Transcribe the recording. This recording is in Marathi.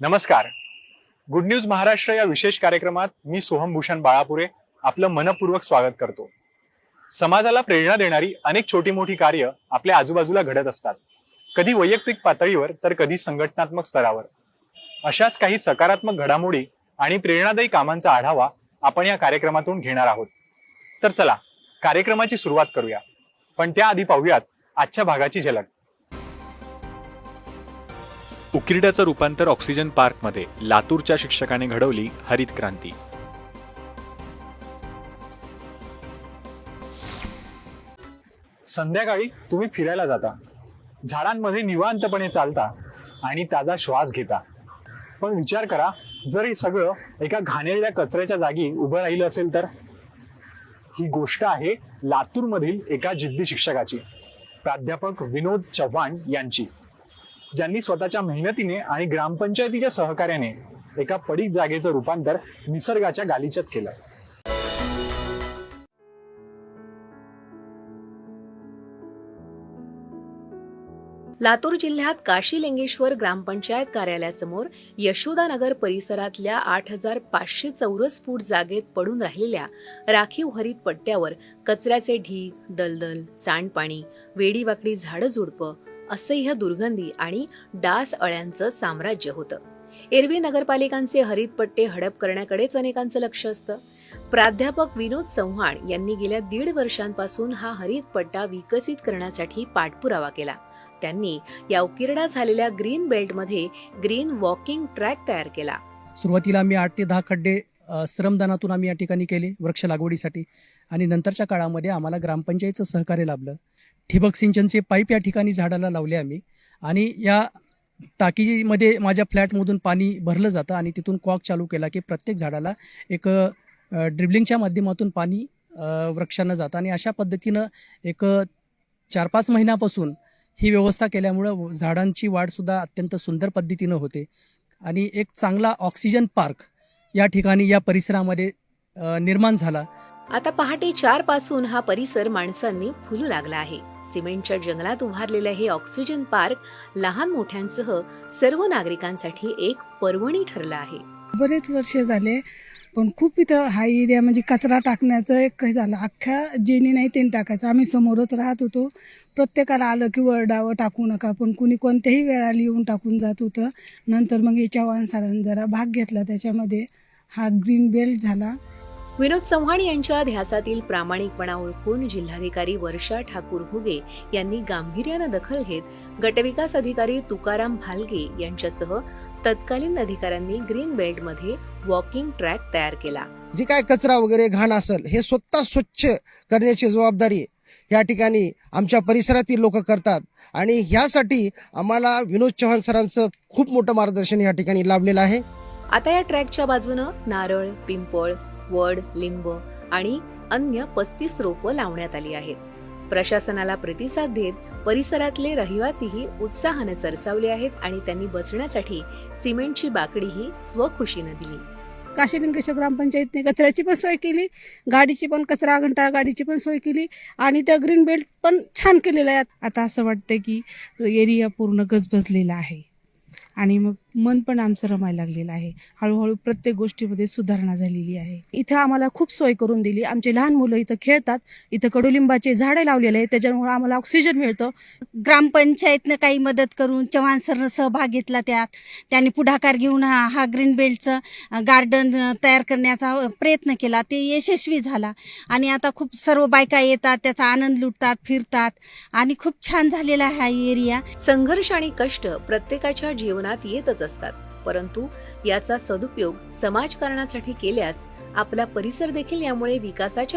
नमस्कार. गुड न्यूज महाराष्ट्र या विशेष कार्यक्रमात मी सोहम भूषण बाळापुरे आपलं मनपूर्वक स्वागत करतो. समाजाला प्रेरणा देणारी अनेक छोटी मोठी कार्य आपल्या आजूबाजूला घडत असतात. कधी वैयक्तिक पातळीवर तर कधी संघटनात्मक स्तरावर. अशाच काही सकारात्मक घडामोडी आणि प्रेरणादायी कामांचा आढावा आपण या कार्यक्रमातून घेणार आहोत. तर चला कार्यक्रमाची सुरुवात करूया. पण त्याआधी पाहूयात आजच्या भागाची झलक. उकिरड्याचं रूपांतर ऑक्सिजन पार्कमध्ये लातूरच्या शिक्षकाने घडवली हरित क्रांती. संध्याकाळी तुम्ही फिरायला जाता. झाडांमध्ये निवांतपणे चालता आणि ताजा श्वास घेता. पण विचार करा जर हे सगळं एका घाणेरड्या कचऱ्याच्या जागी उभं राहिलं असेल तर? ही गोष्ट आहे लातूरमधील एका जिद्दी शिक्षकाची. प्राध्यापक विनोद चव्हाण यांची. ज्यांनी स्वतःच्या मेहनतीने आणि ग्रामपंचायतीच्या सहकार्याने एका पडीक जागेचं रूपांतर निसर्गाच्या गालिच्यात केलं. लातूर जिल्ह्यात काशीलिंगेश्वर ग्रामपंचायत कार्यालयासमोर यशोदानगर परिसरातल्या आठ हजार पाचशे चौरस फूट जागेत पडून राहिलेल्या राखीव हरित पट्ट्यावर कचऱ्याचे ढीग दलदल सांडपाणी वेडीवाकडी झाडं झुडपं असह्य दुर्गंधी आणि डास अळ्यांचं साम्राज्य होतं. एरवी नगरपालिकांचे हरित पट्टे हडप करण्याकडेच अनेकांचं लक्ष असतं. प्राध्यापक विनोद चव्हाण यांनी गेल्या दीड वर्षांपासून हा हरित पट्टा विकसित करण्यासाठी पाठपुरावा केला. त्यांनी या उकिरडा झालेल्या ग्रीन बेल्टमध्ये ग्रीन वॉकिंग ट्रॅक तयार केला. सुरुवातीला आम्ही आठ ते दहा खड्डे श्रमदानातून आम्ही या ठिकाणी केले वृक्ष लागवडीसाठी. आणि नंतरच्या काळामध्ये आम्हाला ग्रामपंचायतचं सहकार्य लाभलं. ठिबक सिंचनचे पाईप या ठिकाणी झाडाला लावले आम्ही. आणि या टाकीमध्ये माझ्या फ्लॅटमधून पाणी भरलं जातं आणि तिथून कॉक चालू केला की प्रत्येक झाडाला एक ड्रिबलिंगच्या माध्यमातून पाणी वृक्षांना जातं. आणि अशा पद्धतीनं एक चार पाच महिन्यापासून ही व्यवस्था केल्यामुळं झाडांची वाढसुद्धा अत्यंत सुंदर पद्धतीनं होते. आणि एक चांगला ऑक्सिजन पार्क या ठिकाणी या परिसरामध्ये निर्माण झाला. आता पहाटे चारपासून हा परिसर माणसांनी फुलू लागला आहे. सिमेंटच्या जंगलात उभारलेलं हे ऑक्सिजन पार्क लहान मोठ्यांसह सर्व नागरिकांसाठी एक पर्वणी ठरलं आहे. बरेच वर्ष झाले पण खूप इथं हा एरिया म्हणजे कचरा टाकण्याचं एक काही झालं. अख्ख्या जेणे नाही त्यांनी टाकायचं. आम्ही समोरच राहत होतो. प्रत्येकाला आलं की वरडावं टाकू नका पण कुणी कोणत्याही वेळाला येऊन टाकून जात होतं. नंतर मग याच्या चव्हाण जरा भाग घेतला. त्याच्यामध्ये हा ग्रीन बेल्ट झाला. विनोद चव्हाण यांच्या ध्यासातील प्रामाणिकपणा ओळखून जिल्हाधिकारी वर्षा ठाकूर हुगे यांनी गांभीर्यानं दखल घेत गटविकास अधिकारी तुकाराम भालगे यांच्यासह तत्कालीन अधिकाऱ्यांनी ग्रीन बेल्टमध्ये वॉकिंग ट्रॅक तयार केला. जी काय कचरा वगैरे घाण असेल हे स्वतः स्वच्छ करण्याची जबाबदारी या ठिकाणी आमच्या परिसरातील लोक करतात. आणि ह्यासाठी आम्हाला विनोद चव्हाण सरांचं खूप मोठं मार्गदर्शन या ठिकाणी लाभलेलं आहे. आता या ट्रॅकच्या बाजूनं नारळ पिंपळ वड लिंब आणि अन्य पस्तीस रोपं लावण्यात आली आहेत. प्रशासनाला प्रतिसाद देत परिसरातले रहिवासीही उत्साहाने सरसावले आहेत आणि त्यांनी बसण्यासाठी सिमेंटची बाकडीही स्वखुशीनं दिली. काशीलिंगेश्वर ग्रामपंचायतने कचऱ्याची पण सोय केली गाडीची पण कचरा घंटा गाडीची पण सोय केली आणि त्या ग्रीन बेल्ट पण छान केलेलं आहे आता असं वाटतं की एरिया पूर्ण गजबजलेला आहे. आणि मग मन पण आमचं रमायला लागलेलं आहे. हळूहळू प्रत्येक गोष्टीमध्ये सुधारणा झालेली आहे. इथं आम्हाला खूप सोय करून दिली. आमचे लहान मुलं इथं खेळतात. इथं कडुलिंबाचे झाडे लावलेले आहेत. त्याच्यामुळे आम्हाला ऑक्सिजन मिळतं. ग्रामपंचायतनं काही मदत करून चव्हाण सरनं सहभाग घेतला त्यात. त्यांनी पुढाकार घेऊन हा हा ग्रीन बेल्टचं गार्डन तयार करण्याचा प्रयत्न केला. ते यशस्वी झाला. आणि आता खूप सर्व बायका येतात. त्याचा आनंद लुटतात फिरतात. आणि खूप छान झालेला आहे हा एरिया संघर्ष आणि कष्ट प्रत्येकाच्या जीवनात येतच असतात. परंतु याचा सदुपयोग समाजकारणासाठी केल्यास आपला परिसर देखील यामुळे विकासाच्या